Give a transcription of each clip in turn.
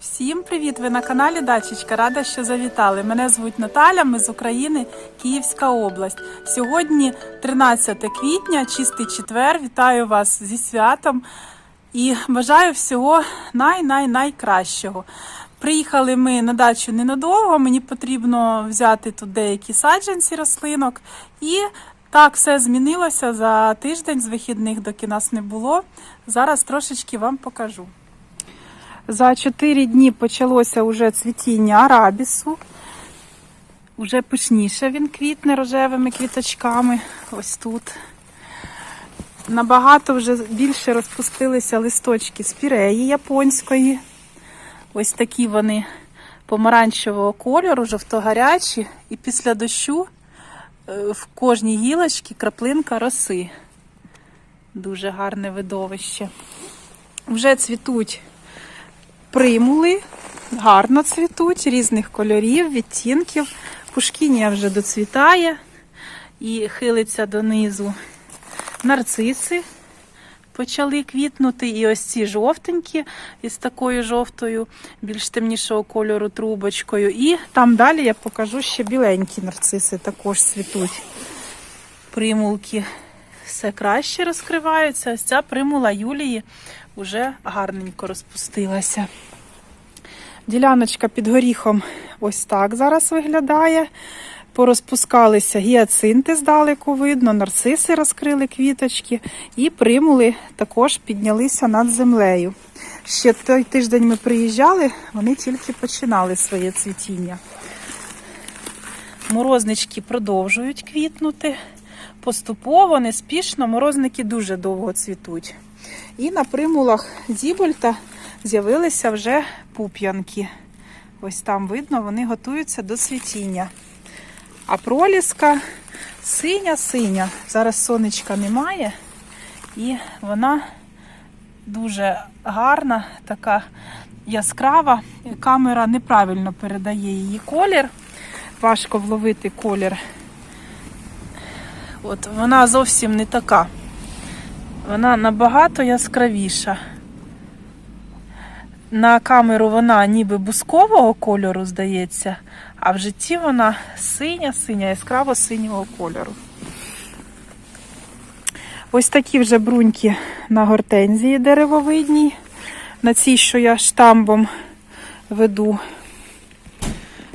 Всім привіт! Ви на каналі Дачечка. Рада, що завітали. Мене звуть Наталя, ми з України, Київська область. Сьогодні 13 квітня, чистий четвер. Вітаю вас зі святом і бажаю всього най-най-найкращого. Приїхали ми на дачу ненадовго. Мені потрібно взяти тут деякі саджанці рослинок. І так все змінилося за тиждень з вихідних, доки нас не було. Зараз трошечки вам покажу. За 4 дні почалося вже цвітіння арабісу. Уже пишніше він квітне рожевими квіточками. Ось тут. Nабагато вже більше розпустилися листочки спіреї японської. Ось такі вони помаранчевого кольору, жовто-гарячі. І після дощу е, в кожній гілочці краплинка роси. Дуже гарне видовище. Вже цвітуть примули, гарно цвітуть, різних кольорів, відтінків. Пушкінія вже доцвітає і хилиться донизу. Нарциси почали квітнути. І ось ці жовтенькі із такою жовтою, більш темнішого кольору трубочкою. І там далі я покажу ще біленькі нарциси також цвітуть. Примулки все краще розкриваються. Ось ця примула Юлії вже гарненько розпустилася. Діляночка під горіхом ось так зараз виглядає. Порозпускалися гіацинти здалеку видно, нарциси розкрили квіточки, і примули також піднялися над землею. Ще той тиждень ми приїжджали, вони тільки починали своє цвітіння. Морознички продовжують квітнути. Поступово, неспішно, морозники дуже довго цвітуть. І на примулах Зібольта з'явилися вже пуп'янки. Ось там видно, вони готуються до цвітіння. А проліска синя-синя. Зараз сонечка немає, і вона дуже гарна, така яскрава. Камера неправильно передає її колір. Важко вловити колір. От вона зовсім не така. Вона набагато яскравіша. На камеру вона ніби бускового кольору, здається, а в житті вона синя-синя, яскраво синього кольору. Ось такі вже бруньки на гортензії деревовидній. На цій, що я штамбом веду.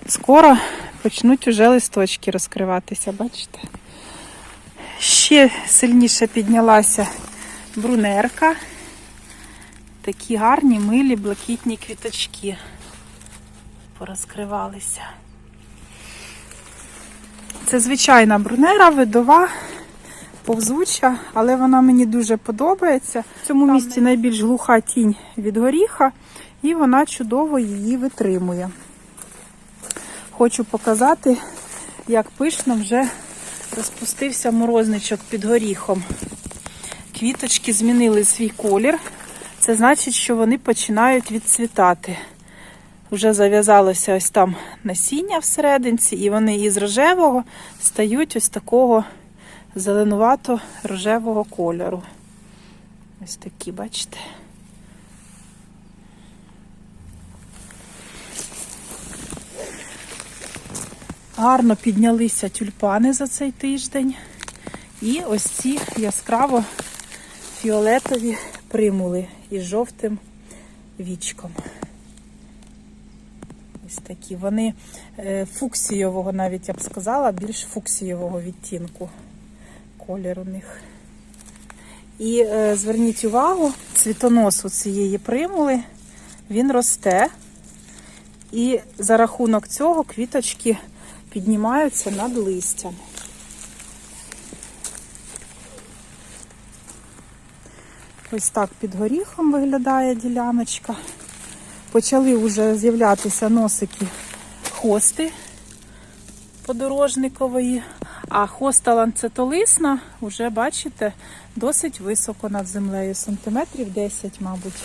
Скоро почнуть уже листочки розкриватися, бачите? Ще сильніше піднялася брунерка. Такі гарні, милі, блакитні квіточки порозкривалися. Це звичайна брунера, видова, повзуча, але вона мені дуже подобається. В цьому місці найбільш глуха тінь від горіха, і вона чудово її витримує. Хочу показати, як пишно вже розпустився морозничок під горіхом. Квіточки змінили свій колір. Це значить, що вони починають відцвітати. Вже зав'язалося ось там насіння всерединці, і вони із рожевого стають ось такого зеленувато-рожевого кольору. Ось такі, бачите? Гарно піднялися тюльпани за цей тиждень. І ось ці яскраво фіолетові примули із жовтим вічком. Ось такі. Вони е, фуксійового, навіть я б сказала, більш фуксійового відтінку колір у них. І е, зверніть увагу, цвітонос у цієї примули, він росте. І за рахунок цього квіточки піднімаються над листям. Ось так під горіхом виглядає діляночка. Почали вже з'являтися носики хости подорожникової, а хоста ланцетолисна, вже бачите, досить високо над землею, сантиметрів 10, мабуть.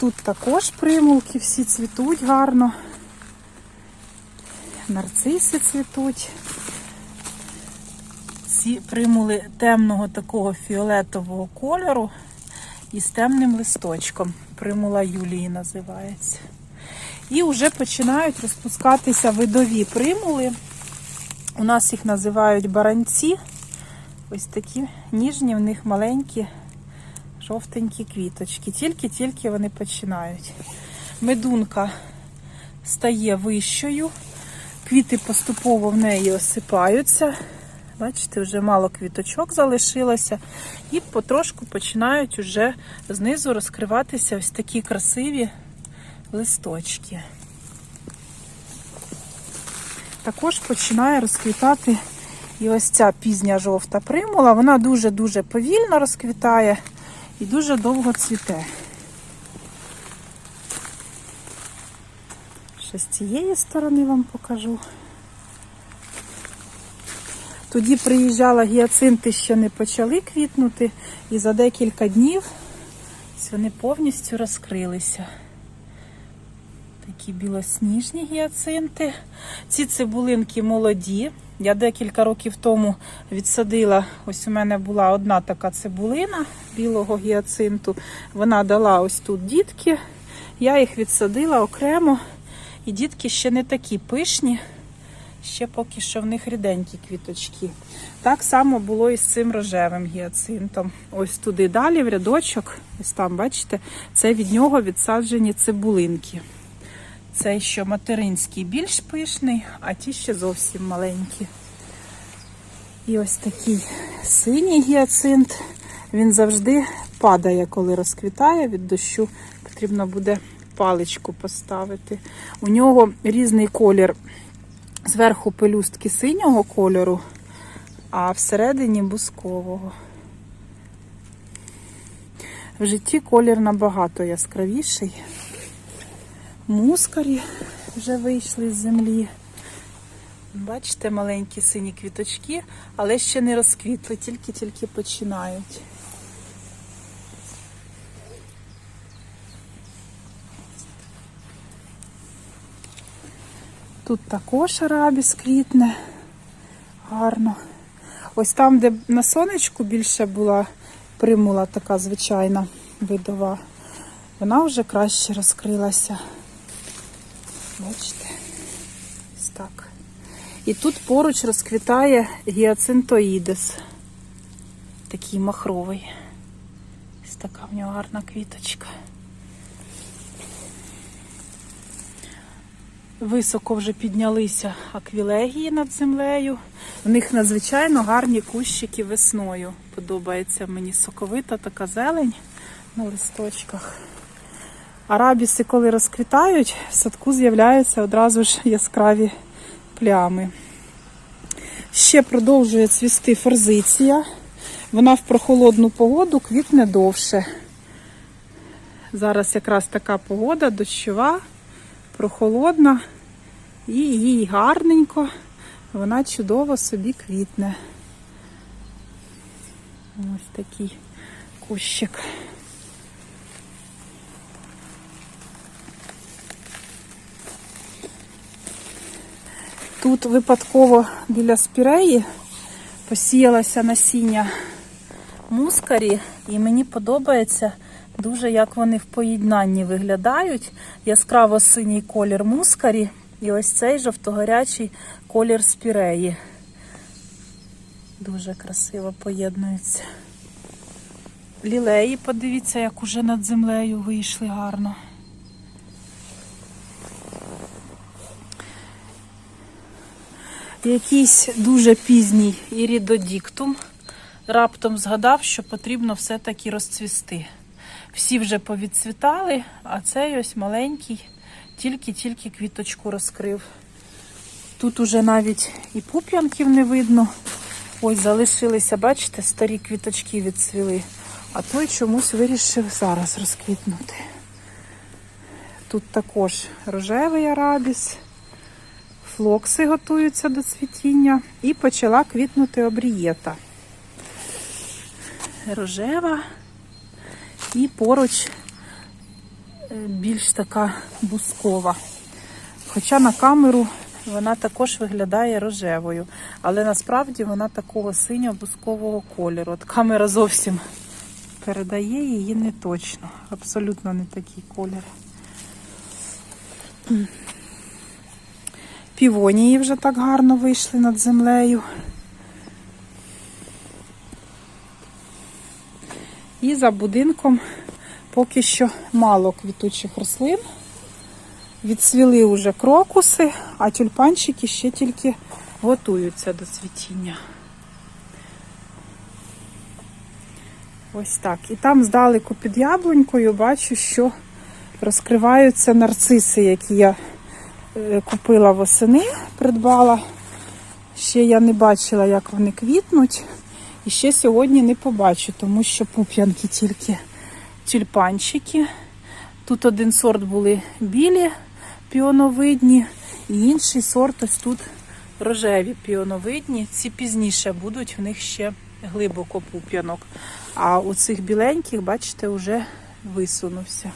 Тут також примулки всі цвітуть гарно. Нарциси цвітуть. Ці примули темного такого фіолетового кольору. і з темним листочком. Примула Юлії називається. І вже починають розпускатися видові примули. У нас їх називають баранці. Ось такі ніжні, в них маленькі жовтенькі квіточки. Тільки-тільки вони починають. Медунка стає вищою, квіти поступово в неї осипаються. Бачите, вже мало квіточок залишилося, і потрошку починають уже знизу розкриватися ось такі красиві листочки. Також починає розквітати і ось ця пізня жовта примула. Вона дуже-дуже повільно розквітає і дуже довго цвіте. Ще з цієї сторони вам покажу. Тоді приїжджала гіацинти, ще не почали квітнути, і за декілька днів вони повністю розкрилися. Такі білосніжні гіацинти. Ці цибулинки молоді. Я декілька років тому відсадила, ось у мене була одна така цибулина білого гіацинту. Вона дала ось тут дітки. Я їх відсадила окремо. І дітки ще не такі пишні, ще поки що в них ріденькі квіточки. Так само було і з цим рожевим гіацинтом. Ось туди далі, в рядочок, ось там, бачите, це від нього відсаджені цибулинки. Цей що материнський більш пишний, а ті ще зовсім маленькі. І ось такий синій гіацинт. Він завжди падає, коли розквітає від дощу. Потрібно буде паличку поставити. У нього різний колір. Зверху пелюстки синього кольору, а всередині бускового. В житті колір набагато яскравіший. Мускарі вже вийшли з землі. Бачите, маленькі сині квіточки, але ще не розквітли, тільки-тільки починають. Тут також арабіс квітне гарно. Ось там, де на сонечку більше була примула така звичайна видова, вона вже краще розкрилася. Бачите? Ось так. І тут поруч розквітає гіацинтоїдес. Такий махровий. Ось така в нього гарна квіточка. Високо вже піднялися аквілегії над землею. В них надзвичайно гарні кущики весною. Подобається мені соковита така зелень на листочках. Арабіси, коли розквітають, в садку з'являються одразу ж яскраві плями. Ще продовжує цвісти форзиція. Вона в прохолодну погоду квітне довше. Зараз якраз така погода дощова, прохолодна і їй гарненько, вона чудово собі квітне. Ось такий кущик. Тут випадково біля спіреї посіялося насіння мускарі, і мені подобається дуже, як вони в поєднанні виглядають. Яскраво синій колір мускарі і ось цей жовтогорячий колір спіреї. Дуже красиво поєднуються. Лілеї, подивіться, як уже над землею вийшли гарно. Якийсь дуже пізній ірідодіктум раптом згадав, що потрібно все-таки розцвісти. Всі вже повідцвітали, а цей ось маленький, тільки-тільки квіточку розкрив. Тут уже навіть і пуп'янків не видно. Ось залишилися, бачите, старі квіточки відцвіли. А той чомусь вирішив зараз розквітнути. Тут також рожевий арабіс, флокси готуються до цвітіння і почала квітнути обрієта. Рожева і поруч більш така бускова. Хоча на камеру вона також виглядає рожевою, але насправді вона такого синьо-бускового кольору. От камера зовсім передає її не точно. Абсолютно не такий колір. Півонії вже так гарно вийшли над землею. І за будинком поки що мало квітучих рослин. Відцвіли вже крокуси, а тюльпанчики ще тільки готуються до цвітіння. Ось так. І там здалеку під яблунькою бачу, що розкриваються нарциси, які я е, купила восени, придбала. Ще я не бачила, як вони квітнуть. І ще сьогодні не побачу, тому що пуп'янки тільки тюльпанчики. Тут один сорт були білі піоновидні, і інший сорт ось тут рожеві піоновидні. Ці пізніше будуть, в них ще глибоко пуп'янок. А у цих біленьких, бачите, вже висунувся.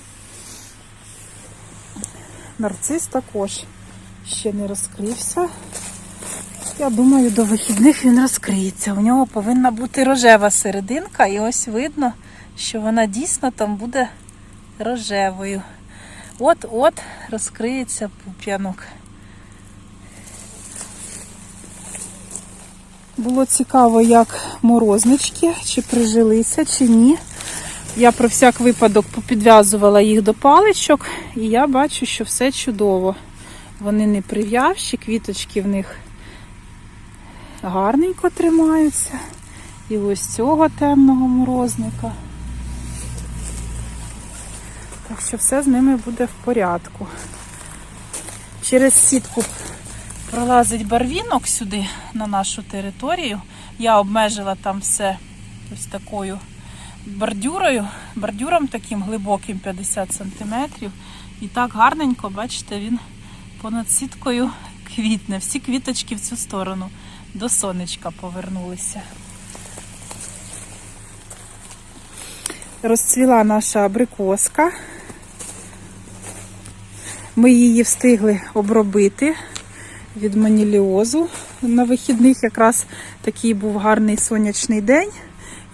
Нарцис також ще не розкрився. Я думаю, до вихідних він розкриється. У нього повинна бути рожева серединка, і ось видно, що вона дійсно там буде рожевою. От-от розкриється пуп'янок. Було цікаво, як морознички, чи прижилися, чи ні. Я про всяк випадок попідв'язувала їх до паличок, і я бачу, що все чудово. Вони не прив'явші, квіточки в них гарненько тримаються. І ось цього темного морозника. Так що все з ними буде в порядку. Через сітку пролазить барвінок сюди на нашу територію. Я обмежила там все ось такою бордюрою, бордюром таким глибоким 50 см. І так гарненько, бачите, він понад сіткою квітне. Всі квіточки в цю сторону до сонечка повернулися. Розцвіла наша абрикоска. Ми її встигли обробити від маніліозу. На вихідних якраз такий був гарний сонячний день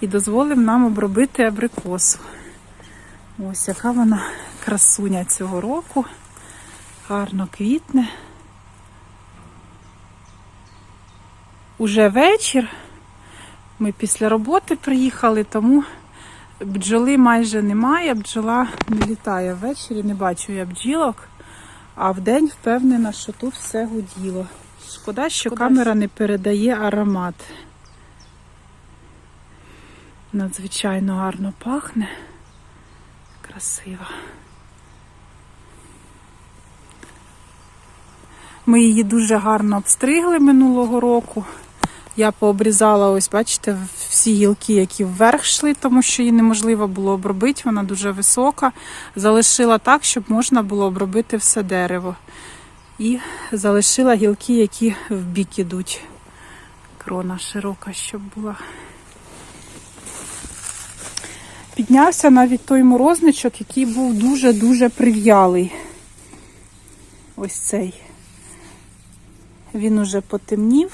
і дозволив нам обробити абрикосу. Ось яка вона красуня цього року. Гарно квітне. Уже вечір. Ми після роботи приїхали, тому бджоли майже немає, бджола не літає ввечері, не бачу я бджілок, а вдень впевнена, що тут все гуділо. Шкода, що Шкода, камера не передає аромат. Надзвичайно гарно пахне. Красиво. Ми її дуже гарно обстригли минулого року. Я пообрізала, ось, бачите, всі гілки, які вверх йшли, тому що її неможливо було обробити, вона дуже висока. Залишила так, щоб можна було обробити все дерево. І залишила гілки, які в бік ідуть. Крона широка, щоб була. Піднявся навіть той морозничок, який був дуже-дуже прив'ялий. Ось цей. Він уже потемнів.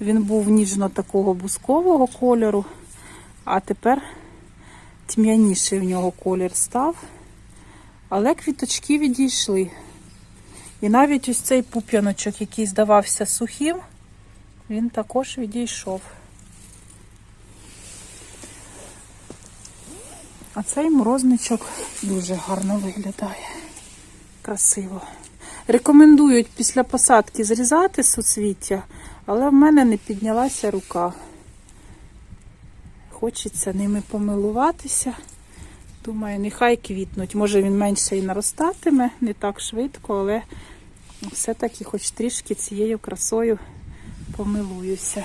Він був ніжно такого бускового кольору, а тепер тьмяніший в нього колір став. Але квіточки відійшли. І навіть ось цей пуп'яночок, який здавався сухим, він також відійшов. А цей морозничок дуже гарно виглядає. Красиво. Рекомендують після посадки зрізати суцвіття, але в мене не піднялася рука. Хочеться ними помилуватися. Думаю, нехай квітнуть. Може він менше і наростатиме, не так швидко, але все-таки хоч трішки цією красою помилуюся.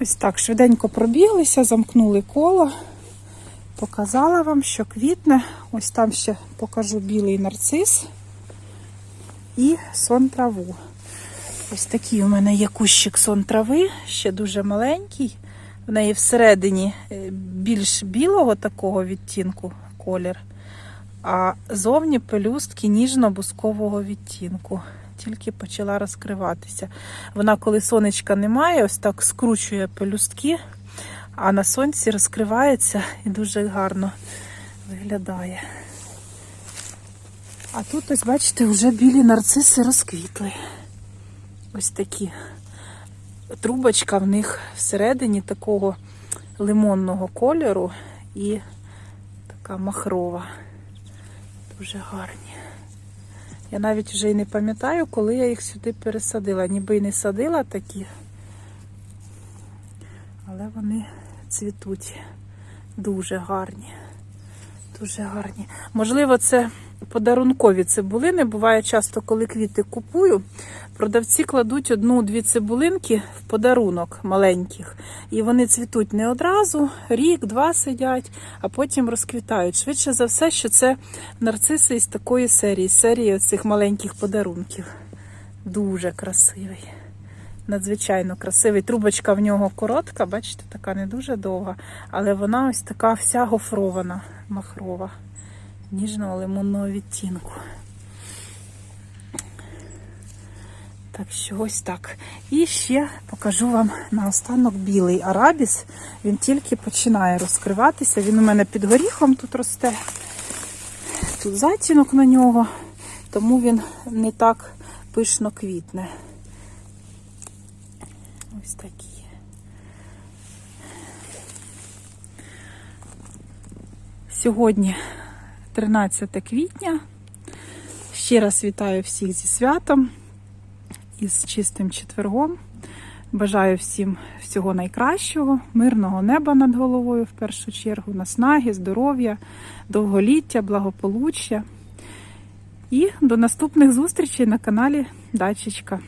Ось так швиденько пробіглися, замкнули коло. Показала вам, що квітне. Ось там ще покажу білий нарцис і сон траву. Ось такий у мене є кущик сон трави, ще дуже маленький. В неї всередині е, більш білого такого відтінку колір, а зовні пелюстки ніжно-бускового відтінку. тільки почала розкриватися. Вона, коли сонечка немає, ось так скручує пелюстки, а на сонці розкривається і дуже гарно виглядає. А тут, ось, бачите, вже білі нарциси розквітли. Ось такі. Трубочка в них всередині такого лимонного кольору і така махрова. Дуже гарні. Я навіть вже й не пам'ятаю, коли я їх сюди пересадила. Ніби й не садила такі, але вони цвітуть дуже гарні. Дуже гарні. Можливо, це подарункові цибулини. Буває часто, коли квіти купую, продавці кладуть одну-дві цибулинки в подарунок маленьких. І вони цвітуть не одразу, рік-два сидять, а потім розквітають. Швидше за все, що це нарциси із такої серії, серії цих маленьких подарунків. Дуже красивий. Надзвичайно красивий. Трубочка в нього коротка, бачите, така не дуже довга, але вона ось така вся гофрована, махрова, ніжного лимонного відтінку. Так що ось так. І ще покажу вам наостанок білий арабіс. Він тільки починає розкриватися. Він у мене під горіхом тут росте. Тут затінок на нього, тому він не так пишно квітне. Ось такі. Сьогодні 13 квітня. Ще раз вітаю всіх зі святом і з чистим четвергом. Бажаю всім всього найкращого, мирного неба над головою в першу чергу, наснаги, здоров'я, довголіття, благополуччя. І до наступних зустрічей на каналі Дачечка.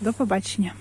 До побачення!